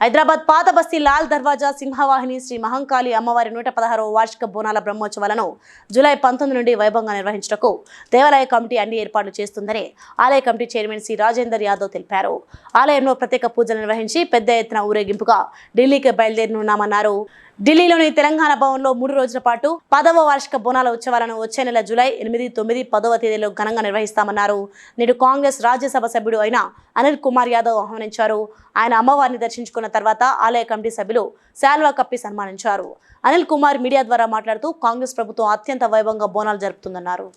హైదరాబాద్ పాత బస్తీ లాల్ దర్వాజా సింహవాహిని శ్రీ మహంకాళి అమ్మవారి నూట పదహారవ వార్షిక బోనాల బ్రహ్మోత్సవాలను జూలై పంతొమ్మిది నుండి వైభవంగా నిర్వహించటకు దేవాలయ కమిటీ అన్ని ఏర్పాట్లు చేస్తుందని ఆలయ కమిటీ చైర్మన్ శ్రీ రాజేందర్ యాదవ్ తెలిపారు. ఆలయంలో ప్రత్యేక పూజలు నిర్వహించి పెద్ద ఎత్తున ఊరేగింపుగా ఢిల్లీకి బయలుదేరనున్నామన్నారు. ఢిల్లీలోని తెలంగాణ భవన్లో మూడు రోజుల పాటు పదవ వార్షిక బోనాల ఉత్సవాలను వచ్చే నెల జూలై ఎనిమిది తొమ్మిది పదవ తేదీలో ఘనంగా నిర్వహిస్తామన్నారు. నేడు కాంగ్రెస్ రాజ్యసభ సభ్యుడు అయిన అనిల్ కుమార్ యాదవ్ ఆహ్వానించారు. ఆయన అమ్మవారిని దర్శించుకున్న తర్వాత ఆలయ కమిటీ సభ్యులు శాల్వా కప్పి సన్మానించారు. అనిల్ కుమార్ మీడియా ద్వారా మాట్లాడుతూ కాంగ్రెస్ ప్రభుత్వం అత్యంత వైభవంగా బోనాలు జరుపుతుందన్నారు.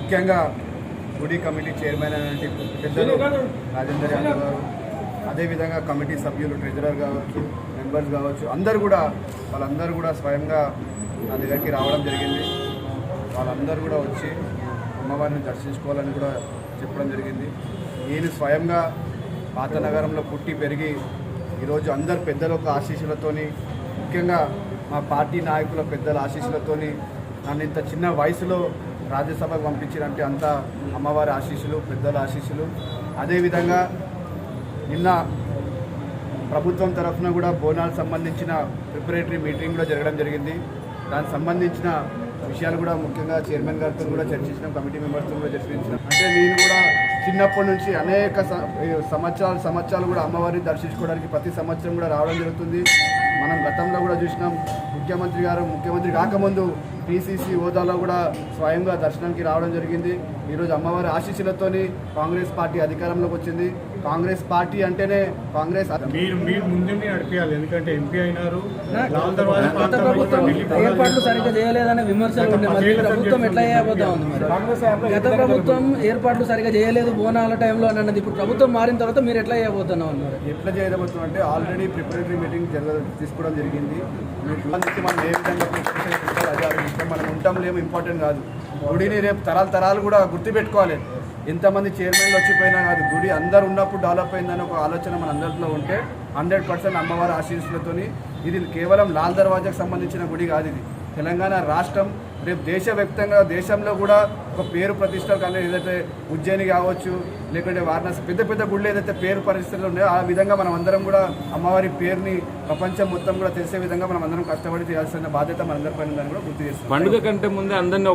ముఖ్యంగా గుడి కమిటీ చైర్మన్ పెద్దలు రాజేందర్ యాదవ్ గారు అదేవిధంగా కమిటీ సభ్యులు ట్రెజరర్ కావచ్చు మెంబర్స్ కావచ్చు అందరూ కూడా వాళ్ళందరూ కూడా స్వయంగా నా దగ్గరికి రావడం జరిగింది. వాళ్ళందరూ కూడా వచ్చి అమ్మవారిని దర్శించుకోవాలని కూడా చెప్పడం జరిగింది. నేను స్వయంగా పాత నగరంలో పుట్టి పెరిగి ఈరోజు అందరు పెద్దల యొక్క ఆశీస్సులతోని ముఖ్యంగా మా పార్టీ నాయకుల పెద్దల ఆశీస్సులతోని నన్ను ఇంత చిన్న వయసులో రాజ్యసభకు పంపించారంటే అంతా అమ్మవారి ఆశీస్సులు పెద్దల ఆశీస్సులు. అదేవిధంగా నిన్న ప్రభుత్వం తరఫున కూడా బోనాలు సంబంధించిన ప్రిపరేటరీ మీటింగ్ కూడా జరగడం జరిగింది. దానికి సంబంధించిన విషయాలు కూడా ముఖ్యంగా చైర్మన్ గారితో కూడా చర్చించినాం కమిటీ మెంబర్స్తో కూడా చర్చించినాం. అంటే నేను కూడా చిన్నప్పటి నుంచి అనేక సంవత్సరాలు సంవత్సరాలు కూడా అమ్మవారిని దర్శించుకోవడానికి ప్రతి సంవత్సరం కూడా రావడం జరుగుతుంది. మనం గతంలో కూడా చూసినాం ముఖ్యమంత్రి గారు ముఖ్యమంత్రి కాకముందు పిసిసి హోదాలో కూడా స్వయంగా దర్శనానికి రావడం జరిగింది. ఈరోజు అమ్మవారి ఆశీస్సులతోని కాంగ్రెస్ పార్టీ అధికారంలోకి వచ్చింది. కాంగ్రెస్ పార్టీ అంటేనే కాంగ్రెస్ మీరు మీరు ముందే నడిపించాలి ఎందుకంటే ఎంపీ అయినారు. ఏర్పాట్లు సరిగ్గా చేయలేదనే విమర్శలు ఉండే మరి. ఈ ప్రభుత్వం ఎట్లా చేయబోతా ఉంది మరి? గత ప్రభుత్వం ఏర్పాట్లు సరిగ్గా చేయలేదు బోనాల టైంలో అని అన్నది. ఇప్పుడు ప్రభుత్వం మారిన తర్వాత మీరు ఎట్లా చేయబోతున్నాం అన్నారు ఎట్లా చేయబోతున్నాం అంటే ఆల్రెడీ ప్రిపరేటరీ మీటింగ్ జరగ తీసుకోవడం జరిగింది. మనం ఏ విధంగా మనం ఉంటాం లేము ఇంపార్టెంట్ కాదు. గుడిని రేపు తరాలు తరాలు కూడా గుర్తుపెట్టుకోవాలి. ఎంతమంది చైర్మన్లు వచ్చిపోయినా కాదు గుడి అందరు ఉన్నప్పుడు డెవలప్ అయిందని ఒక ఆలోచన మన అందరిలో ఉంటే హండ్రెడ్ పర్సెంట్ అమ్మవారి ఆశీస్సులతోని ఇది కేవలం లాల్ దర్వాజాకు సంబంధించిన గుడి కాదు ఇది. తెలంగాణ రాష్ట్రం రేపు దేశవ్యాప్తంగా దేశంలో కూడా ఒక పేరు ప్రతిష్టలు కానీ ఏదైతే ఉజ్జయిని కావచ్చు లేకుంటే వారణాసి పెద్ద పెద్ద గుళ్ళు ఏదైతే పేరు పరిస్థితులు ఉన్నాయో ఆ విధంగా మనం అందరం కూడా అమ్మవారి పేరుని ప్రపంచం మొత్తం కూడా తెలిసే విధంగా మనం అందరం కష్టపడి చేయాల్సిన బాధ్యత మనందరిపైన ఉందని కూడా గుర్తు చేస్తాం పండుగ కంటే ముందే అందరినీ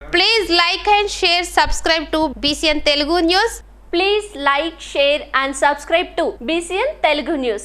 Please like and share, subscribe to BCN Telugu News. Please like, share and subscribe to BCN Telugu News.